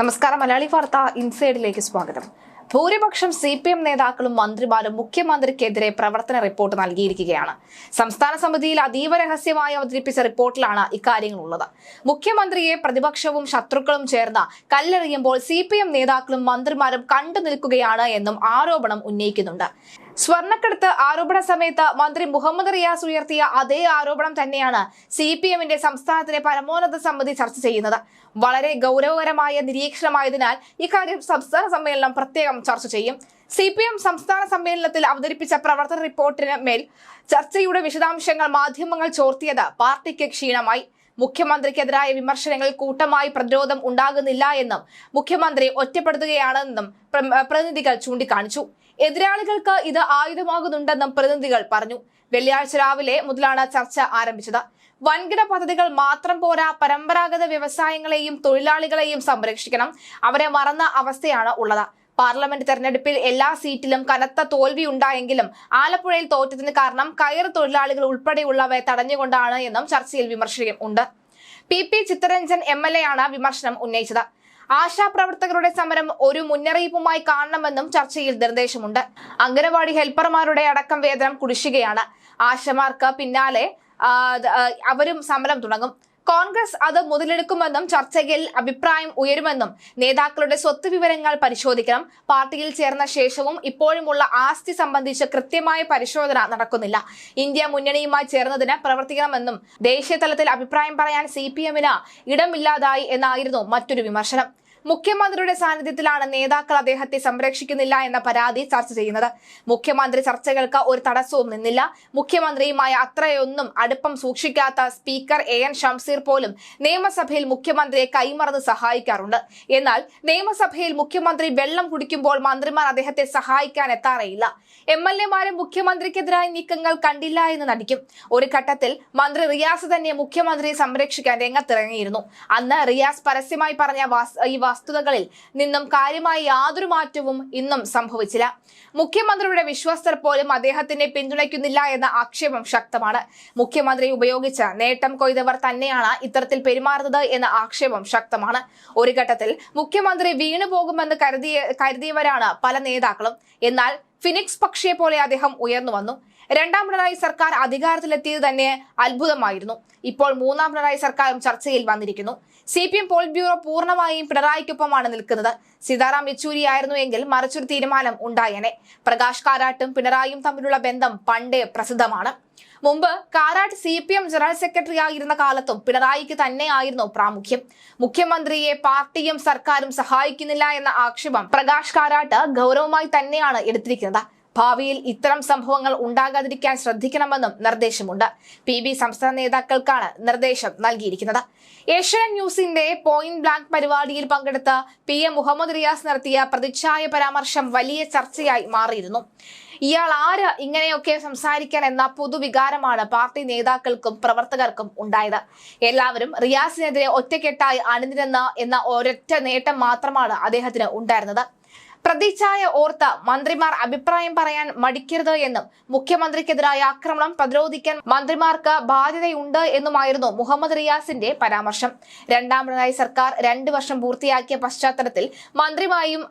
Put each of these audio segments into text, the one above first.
നമസ്കാരം. മലയാളി വാർത്ത ഇൻസൈഡിലേക്ക് സ്വാഗതം. ഭൂരിപക്ഷം സി പി എം നേതാക്കളും മന്ത്രിമാരും മുഖ്യമന്ത്രിക്കെതിരെ പ്രവർത്തന റിപ്പോർട്ട് നൽകിയിരിക്കുകയാണ്. സംസ്ഥാന സമിതിയിൽ അതീവ രഹസ്യമായി അവതരിപ്പിച്ച റിപ്പോർട്ടിലാണ് ഇക്കാര്യങ്ങളുള്ളത്. മുഖ്യമന്ത്രിയെ പ്രതിപക്ഷവും ശത്രുക്കളും ചേർന്ന് കല്ലെറിയുമ്പോൾ സി നേതാക്കളും മന്ത്രിമാരും കണ്ടു നിൽക്കുകയാണ് എന്നും ആരോപണം ഉന്നയിക്കുന്നുണ്ട്. സ്വർണക്കടത്ത് ആരോപണ സമയത്ത് മന്ത്രി മുഹമ്മദ് റിയാസ് ഉയർത്തിയ അതേ ആരോപണം തന്നെയാണ് സി പി എമ്മിന്റെ സംസ്ഥാനത്തിലെ പരമോന്നത സമിതി ചർച്ച ചെയ്യുന്നത്. വളരെ ഗൗരവകരമായ നിരീക്ഷണമായതിനാൽ ഇക്കാര്യം സംസ്ഥാന സമ്മേളനം പ്രത്യേകം ചർച്ച ചെയ്യും. സി പി എം സംസ്ഥാന സമ്മേളനത്തിൽ അവതരിപ്പിച്ച പ്രവർത്തന റിപ്പോർട്ടിന് മേൽ ചർച്ചയുടെ വിശദാംശങ്ങൾ മാധ്യമങ്ങൾ ചോർത്തിയത് പാർട്ടിക്ക് ക്ഷീണമായി. മുഖ്യമന്ത്രിക്കെതിരായ വിമർശനങ്ങൾ കൂട്ടമായി പ്രതിരോധം ഉണ്ടാകുന്നില്ല എന്നും മുഖ്യമന്ത്രി ഒറ്റപ്പെടുത്തുകയാണെന്നും പ്ര- പ്രതിനിധികൾ ചൂണ്ടിക്കാണിച്ചു. എതിരാളികൾക്ക് ഇത് ആയുധമാകുന്നുണ്ടെന്നും പ്രതിനിധികൾ പറഞ്ഞു. വെള്ളിയാഴ്ച രാവിലെ മുതലാണ് ചർച്ച ആരംഭിച്ചത്. വൻകിട പദ്ധതികൾ മാത്രം പോരാ പരമ്പരാഗത വ്യവസായങ്ങളെയും തൊഴിലാളികളെയും സംരക്ഷിക്കണം. അവരെ മറന്ന അവസ്ഥയാണ് ഉള്ളത്. പാർലമെന്റ് തെരഞ്ഞെടുപ്പിൽ എല്ലാ സീറ്റിലും കനത്ത തോൽവി ഉണ്ടായെങ്കിലും ആലപ്പുഴയിൽ തോറ്റതിന് കാരണം കയർ തൊഴിലാളികൾ ഉൾപ്പെടെയുള്ളവയെ തടഞ്ഞുകൊണ്ടാണ് എന്നും ചർച്ചയിൽ വിമർശനം ഉണ്ട്. P P Chitharanjan M L A ആണ് വിമർശനം ഉന്നയിച്ചത്. ആശാപ്രവർത്തകരുടെ സമരം ഒരു മുന്നറിയിപ്പുമായി കാണണമെന്നും ചർച്ചയിൽ നിർദ്ദേശമുണ്ട്. അംഗനവാടി ഹെൽപ്പർമാരുടെ അടക്കം വേതനം കുടിശ്ശികയാണ്. ആശമാർക്ക് പിന്നാലെ അവരും സമരം തുടങ്ങും. കോൺഗ്രസ് അത് മുതലെടുക്കുമെന്നും ചർച്ചയിൽ അഭിപ്രായം ഉയരുമെന്നും നേതാക്കളുടെ സ്വത്ത് വിവരങ്ങൾ പരിശോധിക്കണം. പാർട്ടിയിൽ ചേർന്ന ശേഷവും ഇപ്പോഴുമുള്ള ആസ്തി സംബന്ധിച്ച് കൃത്യമായ പരിശോധന നടക്കുന്നില്ല. ഇന്ത്യ മുന്നണിയുമായി ചേർന്നതിന് പ്രവർത്തിക്കണമെന്നും ദേശീയ തലത്തിൽ അഭിപ്രായം പറയാൻ സി പി എമ്മിന് ഇടമില്ലാതായി എന്നായിരുന്നു മറ്റൊരു വിമർശനം. മുഖ്യമന്ത്രിയുടെ സാന്നിധ്യത്തിലാണ് നേതാക്കൾ അദ്ദേഹത്തെ സംരക്ഷിക്കുന്നില്ല എന്ന പരാതി ചർച്ച ചെയ്യുന്നത്. മുഖ്യമന്ത്രി ചർച്ചകൾക്ക് ഒരു തടസ്സവും നിന്നില്ല. മുഖ്യമന്ത്രിയുമായ അത്രയൊന്നും അടുപ്പം സൂക്ഷിക്കാത്ത സ്പീക്കർ എ എൻ ഷംസീർ പോലും നിയമസഭയിൽ മുഖ്യമന്ത്രിയെ കൈമറന്ന് സഹായിക്കാറുണ്ട്. എന്നാൽ നിയമസഭയിൽ മുഖ്യമന്ത്രി വെള്ളം കുടിക്കുമ്പോൾ മന്ത്രിമാർ അദ്ദേഹത്തെ സഹായിക്കാൻ എത്താറേയില്ല. എം എൽ എമാരും മുഖ്യമന്ത്രിക്കെതിരായ നീക്കങ്ങൾ കണ്ടില്ല എന്ന് നടിക്കും. ഒരു ഘട്ടത്തിൽ മന്ത്രി റിയാസ് തന്നെ മുഖ്യമന്ത്രിയെ സംരക്ഷിക്കാൻ രംഗത്തിറങ്ങിയിരുന്നു. അന്ന് റിയാസ് പരസ്യമായി പറഞ്ഞ വാസ്- ഈ വസ്തുതകളിൽ നിന്നും കാര്യമായി യാതൊരു മാറ്റവും ഇന്നും സംഭവിച്ചില്ല. മുഖ്യമന്ത്രിയുടെ വിശ്വസ്തർ പോലും അദ്ദേഹത്തിനെ പിന്തുണയ്ക്കുന്നില്ല എന്ന ആക്ഷേപം ശക്തമാണ്. മുഖ്യമന്ത്രി ഉപയോഗിച്ച് നേട്ടം കൊയ്തവർ തന്നെയാണ് ഇത്തരത്തിൽ പെരുമാറുന്നത് എന്ന ആക്ഷേപം ശക്തമാണ്. ഒരു ഘട്ടത്തിൽ മുഖ്യമന്ത്രി വീണുപോകുമെന്ന് കരുതിയ കരുതിയവരാണ് പല നേതാക്കളും. എന്നാൽ ഫിനിക്സ് പക്ഷിയെ പോലെ അദ്ദേഹം ഉയർന്നു വന്നു. രണ്ടാം പിണറായി സർക്കാർ അധികാരത്തിലെത്തിയത് തന്നെ അത്ഭുതമായിരുന്നു. ഇപ്പോൾ മൂന്നാം പിണറായി സർക്കാരും ചർച്ചയിൽ വന്നിരിക്കുന്നു. C P M polit bureau പൂർണമായും പിണറായിക്കൊപ്പമാണ് നിൽക്കുന്നത്. സീതാറാം യെച്ചൂരി ആയിരുന്നു എങ്കിൽ മറിച്ചൊരു തീരുമാനം ഉണ്ടായേനെ. പ്രകാശ് കാരാട്ടും പിണറായിയും തമ്മിലുള്ള ബന്ധം പണ്ടേ പ്രസിദ്ധമാണ്. മുമ്പ് Karat C P M general secretary ആയിരുന്ന കാലത്തും പിണറായിക്ക് തന്നെയായിരുന്നു പ്രാമുഖ്യം. മുഖ്യമന്ത്രിയെ പാർട്ടിയും സർക്കാരും സഹായിക്കുന്നില്ല എന്ന ആക്ഷേപം പ്രകാശ് കാരാട്ട് ഗൗരവമായി തന്നെയാണ് എടുത്തിരിക്കുന്നത്. ഭാവിയിൽ ഇത്തരം സംഭവങ്ങൾ ഉണ്ടാകാതിരിക്കാൻ ശ്രദ്ധിക്കണമെന്നും നിർദ്ദേശമുണ്ട്. പി ബി സംസ്ഥാന നേതാക്കൾക്കാണ് നിർദ്ദേശം നൽകിയിരിക്കുന്നത്. ഏഷ്യൻ ന്യൂസിന്റെ പോയിന്റ് ബ്ലാങ്ക് പരിപാടിയിൽ പങ്കെടുത്ത പി എം മുഹമ്മദ് റിയാസ് നടത്തിയ പ്രതിച്ഛായ പരാമർശം വലിയ ചർച്ചയായി മാറിയിരുന്നു. ഇയാൾ ആര്? ഇങ്ങനെയൊക്കെ സംസാരിക്കാൻ എന്ന പൊതുവികാരമാണ് പാർട്ടി നേതാക്കൾക്കും പ്രവർത്തകർക്കും ഉണ്ടായത്. എല്ലാവരും റിയാസിനെതിരെ ഒറ്റക്കെട്ടായി അണിനിരന്ന എന്ന ഒരൊറ്റ നേട്ടം മാത്രമാണ് അദ്ദേഹത്തിന് ഉണ്ടായിരുന്നത്. പ്രതിച്ഛായ ഓർത്ത് മന്ത്രിമാർ അഭിപ്രായം പറയാൻ മടിക്കരുത് എന്നും മുഖ്യമന്ത്രിക്കെതിരായ ആക്രമണം പ്രതിരോധിക്കാൻ മന്ത്രിമാർക്ക് ബാധ്യതയുണ്ട് എന്നുമായിരുന്നു മുഹമ്മദ് റിയാസിന്റെ പരാമർശം. രണ്ടാം പിണറായി സർക്കാർ രണ്ടു വർഷം പൂർത്തിയാക്കിയ പശ്ചാത്തലത്തിൽ മന്ത്രിമായും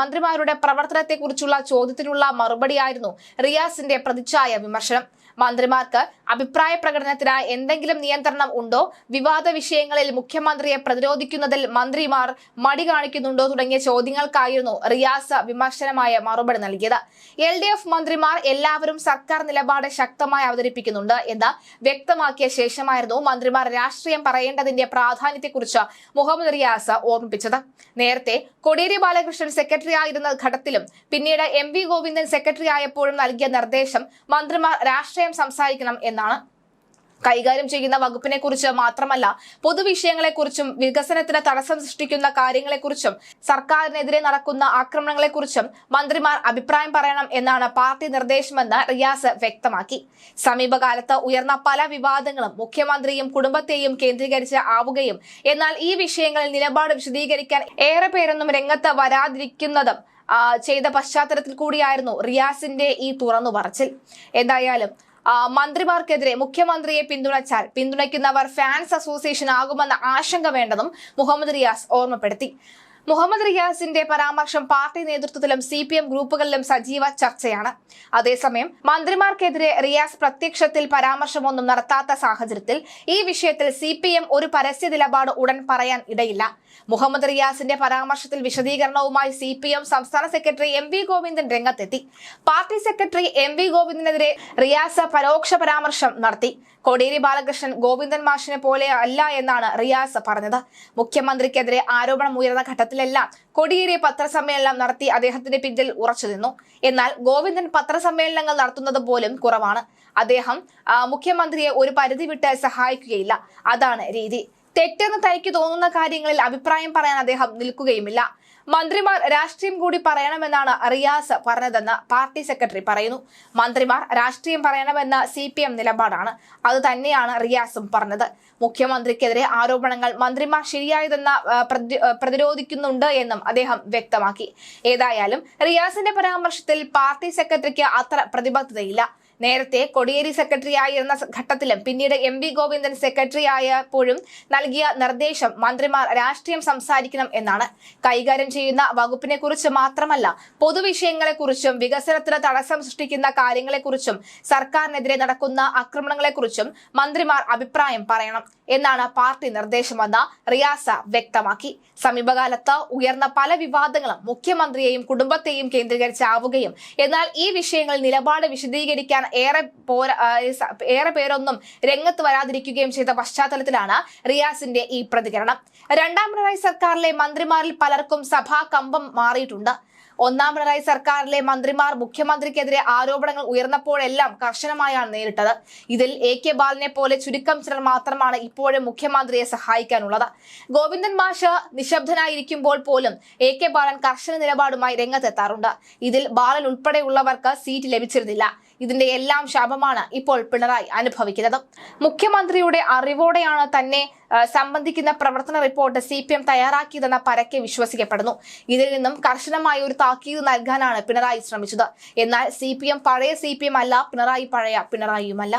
മന്ത്രിമാരുടെ പ്രവർത്തനത്തെക്കുറിച്ചുള്ള ചോദ്യത്തിനുള്ള മറുപടിയായിരുന്നു റിയാസിന്റെ പ്രതിച്ഛായ വിമർശനം. മന്ത്രിമാർക്ക് അഭിപ്രായ പ്രകടനത്തിന് എന്തെങ്കിലും നിയന്ത്രണം ഉണ്ടോ? വിവാദ വിഷയങ്ങളിൽ മുഖ്യമന്ത്രിയെ പ്രതിരോധിക്കുന്നതിൽ മന്ത്രിമാർ മടി കാണിക്കുന്നുണ്ടോ തുടങ്ങിയ ചോദ്യങ്ങൾക്കായിരുന്നു റിയാസ് വിമർശനമായ മറുപടി നൽകിയത്. എൽ ഡി എഫ് മന്ത്രിമാർ എല്ലാവരും സർക്കാർ നിലപാട് ശക്തമായി അവതരിപ്പിക്കുന്നുണ്ട് എന്ന് വ്യക്തമാക്കിയ ശേഷമായിരുന്നു മന്ത്രിമാർ രാഷ്ട്രീയം പറയേണ്ടതിന്റെ പ്രാധാന്യത്തെക്കുറിച്ച് മുഹമ്മദ് റിയാസ് ഓർമ്മിപ്പിച്ചത്. നേരത്തെ കോടിയേരി ബാലകൃഷ്ണൻ സെക്രട്ടറി ആയിരുന്ന ഘട്ടത്തിലും പിന്നീട് എം വി ഗോവിന്ദൻ സെക്രട്ടറി ആയപ്പോഴും നൽകിയ നിർദ്ദേശം മന്ത്രിമാർ രാഷ്ട്രീയം സംസാരിക്കണം എന്നാണ്. കൈകാര്യം ചെയ്യുന്ന വകുപ്പിനെ കുറിച്ച് മാത്രമല്ല പൊതുവിഷയങ്ങളെക്കുറിച്ചും വികസനത്തിന് തടസ്സം സൃഷ്ടിക്കുന്ന കാര്യങ്ങളെക്കുറിച്ചും സർക്കാരിനെതിരെ നടക്കുന്ന ആക്രമണങ്ങളെക്കുറിച്ചും മന്ത്രിമാർ അഭിപ്രായം പറയണം എന്നാണ് പാർട്ടി നിർദ്ദേശമെന്ന് റിയാസ് വ്യക്തമാക്കി. സമീപകാലത്ത് ഉയർന്ന പല വിവാദങ്ങളും മുഖ്യമന്ത്രിയും കുടുംബത്തെയും കേന്ദ്രീകരിച്ച് ആവുകയും എന്നാൽ ഈ വിഷയങ്ങളിൽ നിലപാട് വിശദീകരിക്കാൻ ഏറെ പേരൊന്നും രംഗത്ത് വരാതിരിക്കുന്നതും ചെയ്ത പശ്ചാത്തലത്തിൽ കൂടിയായിരുന്നു റിയാസിന്റെ ഈ തുറന്നു പറച്ചിൽ എന്തായാലും മന്ത്രിമാർക്കെതിരെ മുഖ്യമന്ത്രിയെ പിന്തുണച്ചാൽ പിന്തുണയ്ക്കുന്നവർ ഫാൻസ് അസോസിയേഷൻ ആകുമെന്ന ആശങ്ക വേണ്ടെന്നും മുഹമ്മദ് റിയാസ് ഓർമ്മപ്പെടുത്തി. മുഹമ്മദ് റിയാസിന്റെ പരാമർശം പാർട്ടി നേതൃത്വത്തിലും സി പി എം ഗ്രൂപ്പുകളിലും സജീവ ചർച്ചയാണ്. അതേസമയം മന്ത്രിമാർക്കെതിരെ റിയാസ് പ്രത്യക്ഷത്തിൽ പരാമർശമൊന്നും നടത്താത്ത സാഹചര്യത്തിൽ ഈ വിഷയത്തിൽ സി പി എം ഒരു പരസ്യ നിലപാട് ഉടൻ പറയാൻ ഇടയില്ല. മുഹമ്മദ് റിയാസിന്റെ പരാമർശത്തിൽ വിശദീകരണവുമായി സി പി എം സംസ്ഥാന സെക്രട്ടറി എം വി ഗോവിന്ദൻ രംഗത്തെത്തി. പാർട്ടി സെക്രട്ടറി എം വി ഗോവിന്ദനെതിരെ റിയാസ് പരോക്ഷ പരാമർശം നടത്തി. കോടിയേരി ബാലകൃഷ്ണൻ ഗോവിന്ദൻ മാഷിനെ പോലെ അല്ല എന്നാണ് റിയാസ് പറഞ്ഞത്. മുഖ്യമന്ത്രിക്കെതിരെ ആരോപണം ഉയർന്ന ഘട്ടത്തിലെല്ലാം കോടിയേരി പത്രസമ്മേളനം നടത്തി അദ്ദേഹത്തിന്റെ പിന്നിൽ ഉറച്ചു നിന്നു. എന്നാൽ ഗോവിന്ദൻ പത്രസമ്മേളനങ്ങൾ നടത്തുന്നത് പോലും കുറവാണ്. അദ്ദേഹം മുഖ്യമന്ത്രിയെ ഒരു പരിധി വിട്ട് സഹായിക്കുകയില്ല. അതാണ് രീതി. തെറ്റെന്ന് തനിക്ക് തോന്നുന്ന കാര്യങ്ങളിൽ അഭിപ്രായം പറയാൻ അദ്ദേഹം നിൽക്കുകയുമില്ല. മന്ത്രിമാർ രാഷ്ട്രീയം കൂടി പറയണമെന്നാണ് റിയാസ് പറഞ്ഞതെന്ന് പാർട്ടി സെക്രട്ടറി പറയുന്നു. മന്ത്രിമാർ രാഷ്ട്രീയം പറയണമെന്ന സി പി എം നിലപാടാണ്. അത് തന്നെയാണ് റിയാസും പറഞ്ഞത്. മുഖ്യമന്ത്രിക്കെതിരെ ആരോപണങ്ങൾ മന്ത്രിമാർ ശരിയായതെന്ന പ്രതിരോധിക്കുന്നുണ്ട് എന്നും അദ്ദേഹം വ്യക്തമാക്കി. ഏതായാലും റിയാസിന്റെ പരാമർശത്തിൽ പാർട്ടി സെക്രട്ടറിക്ക് അത്ര പ്രതിബദ്ധതയില്ല. നേരത്തെ കൊടിയേരി സെക്രട്ടറി ആയിരുന്ന ഘട്ടത്തിലും പിന്നീട് എം വി ഗോവിന്ദൻ സെക്രട്ടറി ആയപ്പോഴും നൽകിയ നിർദ്ദേശം മന്ത്രിമാർ രാഷ്ട്രീയം സംസാരിക്കണം എന്നാണ്. കൈകാര്യം ചെയ്യുന്ന വകുപ്പിനെ കുറിച്ച് മാത്രമല്ല പൊതുവിഷയങ്ങളെക്കുറിച്ചും വികസനത്തിന് തടസ്സം സൃഷ്ടിക്കുന്ന കാര്യങ്ങളെക്കുറിച്ചും സർക്കാരിനെതിരെ നടക്കുന്ന ആക്രമണങ്ങളെക്കുറിച്ചും മന്ത്രിമാർ അഭിപ്രായം പറയണം എന്നാണ് പാർട്ടി നിർദ്ദേശമെന്ന് റിയാസ വ്യക്തമാക്കി. സമീപകാലത്ത് ഉയർന്ന പല വിവാദങ്ങളും മുഖ്യമന്ത്രിയെയും കുടുംബത്തെയും കേന്ദ്രീകരിച്ചാവുകയും എന്നാൽ ഈ വിഷയങ്ങളിൽ നിലപാട് വിശദീകരിക്കാൻ ഏറെ പോര ഏറെ പേരൊന്നും രംഗത്ത് വരാതിരിക്കുകയും ചെയ്ത പശ്ചാത്തലത്തിലാണ് റിയാസിന്റെ ഈ പ്രതികരണം. രണ്ടാം പിണറായി സർക്കാരിലെ മന്ത്രിമാരിൽ പലർക്കും സഭാ കമ്പം മാറിയിട്ടുണ്ട്. ഒന്നാം പിണറായി സർക്കാരിലെ മന്ത്രിമാർ മുഖ്യമന്ത്രിക്കെതിരെ ആരോപണങ്ങൾ ഉയർന്നപ്പോഴെല്ലാം കർശനമായാണ് നേരിട്ടത്. ഇതിൽ എ കെ ബാലനെ പോലെ ചുരുക്കം ചിലർ മാത്രമാണ് ഇപ്പോഴും മുഖ്യമന്ത്രിയെ സഹായിക്കാനുള്ളത്. ഗോവിന്ദൻ മാഷ് നിശബ്ദനായിരിക്കുമ്പോൾ പോലും എ കെ ബാലൻ കർശന നിലപാടുമായി രംഗത്തെത്താറുണ്ട്. ഇതിൽ ബാലൻ ഉൾപ്പെടെയുള്ളവർക്ക് സീറ്റ് ലഭിച്ചിരുന്നില്ല. ഇതിന്റെ എല്ലാം ശാപമാണ് ഇപ്പോൾ പിണറായി അനുഭവിക്കുന്നത്. മുഖ്യമന്ത്രിയുടെ അറിവോടെയാണ് തന്നെ സംബന്ധിക്കുന്ന പ്രവർത്തന റിപ്പോർട്ട് സി പി എം തയ്യാറാക്കിയതെന്ന പരക്കെ വിശ്വസിക്കപ്പെടുന്നു. ഇതിൽ നിന്നും കർശനമായ ഒരു താക്കീത് നൽകാനാണ് പിണറായി ശ്രമിച്ചത്. എന്നാൽ സി പി എം പഴയ സി പി എം അല്ല പിണറായി പഴയ പിണറായിയുമല്ല.